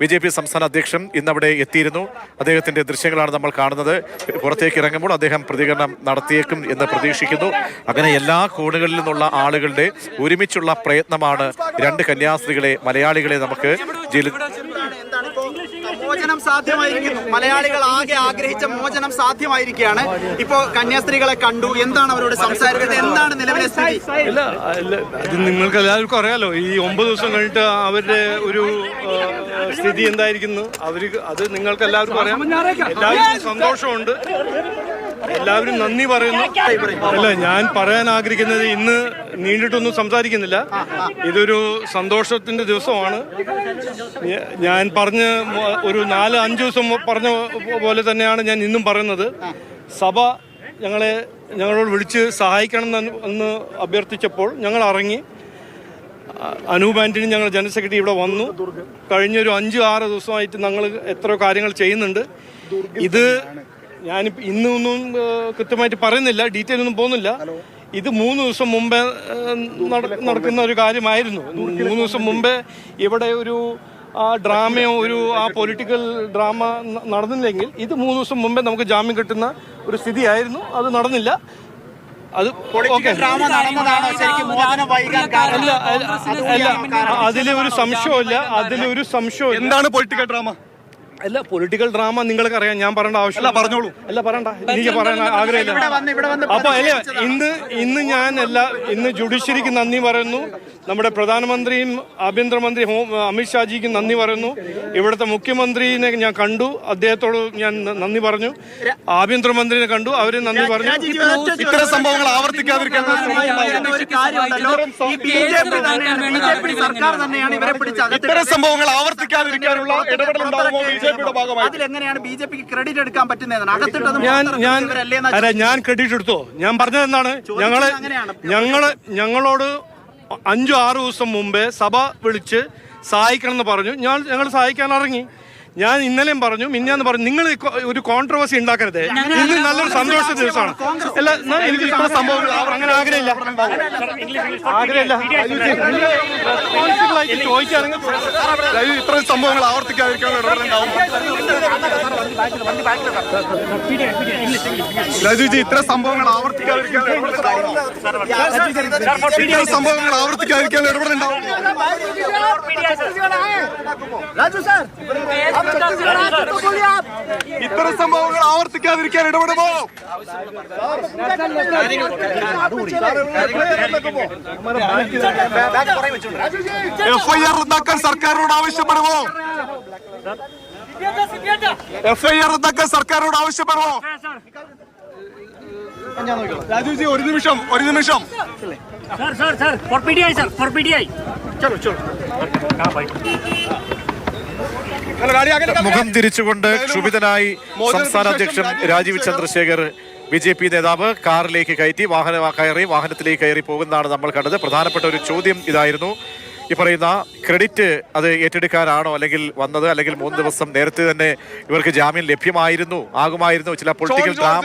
B J P സംസ്ഥാന അധ്യക്ഷൻ ഇന്നവിടെ എത്തിയിരുന്നു. അദ്ദേഹത്തിന്റെ ദൃശ്യങ്ങളാണ് നമ്മൾ കാണുന്നത്. പുറത്തേക്ക് ഇറങ്ങുമ്പോൾ അദ്ദേഹം പ്രതികരണം നടത്തിയേക്കും എന്ന് പ്രതീക്ഷിക്കുന്നു. അങ്ങനെ എല്ലാ കോണുകളിൽ നിന്നുള്ള ആളുകളുടെ ഒരുമിച്ചുള്ള പ്രയത്നമാണ് രണ്ട് കന്യാസ്ത്രീകളെ മലയാളികളെ നമുക്ക് മോചനം സാധ്യമായിരിക്കുന്നു മലയാളികൾ ആകെ ആഗ്രഹിച്ച മോചനം സാധ്യമായിരിക്കുകയാണ് ഇപ്പോ കന്യാസ്ത്രീകളെ കണ്ടു എന്താണ് അവരോട് സംസാരിക്കുന്നത് എന്താണ് നിലവിലെ സ്ഥിതി ഇല്ല ഇല്ല, അത് നിങ്ങൾക്ക് എല്ലാവർക്കും അറിയാലോ ഈ ഒമ്പത് ദിവസം കഴിഞ്ഞിട്ട് അവരുടെ ഒരു സ്ഥിതി എന്തായിരിക്കുന്നു അവർ അത് നിങ്ങൾക്ക് എല്ലാവർക്കും അറിയാം എല്ലാവർക്കും സന്തോഷമുണ്ട് എല്ലാവരും നന്ദി പറയുന്നു. അല്ല ഞാൻ പറയാൻ ആഗ്രഹിക്കുന്നത് ഇന്ന് നീണ്ടിട്ടൊന്നും സംസാരിക്കുന്നില്ല. ഇതൊരു സന്തോഷത്തിന്റെ ദിവസമാണ്. ഞാൻ പറഞ്ഞ് ഒരു നാല് അഞ്ച് ദിവസം പറഞ്ഞ പോലെ തന്നെയാണ് ഞാൻ ഇന്നും പറയുന്നത്. സഭ ഞങ്ങളെ ഞങ്ങളോട് വിളിച്ച് സഹായിക്കണം എന്ന് അഭ്യർത്ഥിച്ചപ്പോൾ ഞങ്ങൾ ഇറങ്ങി. അനൂപ് ആന്റണി ഞങ്ങൾ ജനറൽ സെക്രട്ടറി ഇവിടെ വന്നു. കഴിഞ്ഞൊരു അഞ്ച് ആറ് ദിവസമായിട്ട് ഞങ്ങൾ എത്രയോ കാര്യങ്ങൾ ചെയ്യുന്നുണ്ട്. ഇത് ഞാനിപ്പോൾ ഇന്നൊന്നും കൃത്യമായിട്ട് പറയുന്നില്ല ഡീറ്റെയിൽ ഒന്നും പോകുന്നില്ല. ഇത് മൂന്ന് ദിവസം മുമ്പേ നടക്കുന്ന ഒരു കാര്യമായിരുന്നു. മൂന്ന് ദിവസം മുമ്പേ ഇവിടെ ഒരു ആ ഡ്രാമയോ ഒരു ആ പൊളിറ്റിക്കൽ ഡ്രാമ നടന്നില്ലെങ്കിൽ ഇത് മൂന്ന് ദിവസം മുമ്പേ നമുക്ക് ജാമ്യം കിട്ടുന്ന ഒരു സ്ഥിതിയായിരുന്നു. അത് നടന്നില്ല. അത് ഓക്കെ. ഡ്രാമ നടന്നതാണോ ശരിക്കും മോചനം വൈകാൻ അല്ല അല്ല, അല്ല അതിലെ ഒരു സംശയമില്ല അതിലെ ഒരു സംശയം എന്താണ് പൊളിറ്റിക്കൽ ഡ്രാമ? അല്ല പൊളിറ്റിക്കൽ ഡ്രാമ നിങ്ങൾക്ക് അറിയാം. ഞാൻ പറയേണ്ട ആവശ്യമില്ല പറഞ്ഞോളൂ. അല്ല പറയണ്ട. എനിക്ക് പറയാൻ ആഗ്രഹമില്ല. വന്ന് ഇവിടെ വന്ന് അപ്പൊ അല്ലേ ഇന്ന് ഇന്ന് ഞാൻ എല്ലാ ഇന്ന് ജുഡീഷ്യറിക്ക് നന്ദി പറയുന്നു. നമ്മുടെ പ്രധാനമന്ത്രിയും ആഭ്യന്തരമന്ത്രി ഹോം അമിത്ഷാജിക്ക് നന്ദി പറയുന്നു. ഇവിടുത്തെ മുഖ്യമന്ത്രിനെ ഞാൻ കണ്ടു. അദ്ദേഹത്തോട് ഞാൻ നന്ദി പറഞ്ഞു. ആഭ്യന്തരമന്ത്രിനെ കണ്ടു. അവരെ നന്ദി പറഞ്ഞു. ഇത്തരം സംഭവങ്ങൾ ആവർത്തിക്കാതിരിക്കാൻ ഇത്തരം സംഭവങ്ങൾ ആവർത്തിക്കാതിരിക്കാനുള്ള ഇടപെടൽ ഉണ്ടാകുമോ ബി ജെ ഭാഗമായി അതിലെങ്ങനെയാണ് ബി ജെ പിക്ക് ക്രെഡിറ്റ് എടുക്കാൻ പറ്റുന്നതെന്ന്? അകത്തിട്ടത് ഞാൻ ഞാൻ അല്ല ഞാൻ ക്രെഡിറ്റ് എടുത്തോ? ഞാൻ പറഞ്ഞത് എന്താണ് ഞങ്ങൾ. ഞങ്ങൾ ഞങ്ങളോട് അഞ്ചു ആറു ദിവസം മുമ്പേ സഭ വിളിച്ച് സഹായിക്കണം എന്ന് പറഞ്ഞു. ഞാൻ ഞങ്ങൾ സഹായിക്കാൻ ഇറങ്ങി. ഞാൻ ഇന്നലെയും പറഞ്ഞു മിന്നാന്ന് പറഞ്ഞു നിങ്ങൾ ഒരു കോൺട്രവേഴ്സി ഉണ്ടാക്കരുത് ഇന്ന് നല്ലൊരു സന്തോഷ ദിവസമാണ് അല്ല എനിക്ക് ഇത്ര സംഭവങ്ങൾ അങ്ങനെ ആഗ്രഹമില്ല ആഗ്രഹമില്ല ഇത്രയും ആയിട്ട് ചോദിക്കുകയാണെങ്കിൽ ഇത്ര സംഭവങ്ങൾ ആവർത്തിക്കാതിരിക്കാൻ സംഭവങ്ങൾ ആവർത്തിക്കാതിരിക്കാനുള്ള ഇടപെടുന്നുണ്ടാവും രാജു സാർ സംഭവങ്ങൾ ഇത്തരം സംഭവങ്ങൾ ആവർത്തിക്കാതിരിക്കാൻ ഇടപെടുമോ? എഫ്ഐആർ റദ്ദാക്കാൻ സർക്കാരിനോട് ആവശ്യപ്പെടുമോ? എഫ്ഐആർ റദ്ദാക്കാൻ സർക്കാരിനോട് ആവശ്യപ്പെടുമോ? രാജുജി ഒരു നിമിഷം ഒരു നിമിഷം. Sir sir sir for P D I sir for P D I ചലോ ചലോ മുഖം തിരിച്ചുകൊണ്ട് ക്ഷുഭിതനായി സംസ്ഥാന അധ്യക്ഷൻ Rajeev Chandrasekhar B J P നേതാവ് കാറിലേക്ക് കയറ്റി വാഹന കയറി വാഹനത്തിലേക്ക് കയറി പോകുന്നതാണ് നമ്മൾ കണ്ടത്. പ്രധാനപ്പെട്ട ഒരു ചോദ്യം ഇതായിരുന്നു. ഈ പറയുന്ന ക്രെഡിറ്റ് അത് ഏറ്റെടുക്കാനാണോ അല്ലെങ്കിൽ വന്നത് അല്ലെങ്കിൽ മൂന്ന് ദിവസം നേരത്തെ തന്നെ ഇവർക്ക് ജാമ്യം ലഭ്യമായിരുന്നു ആകുമായിരുന്നു. ചില പൊളിറ്റിക്കൽ ഡ്രാമ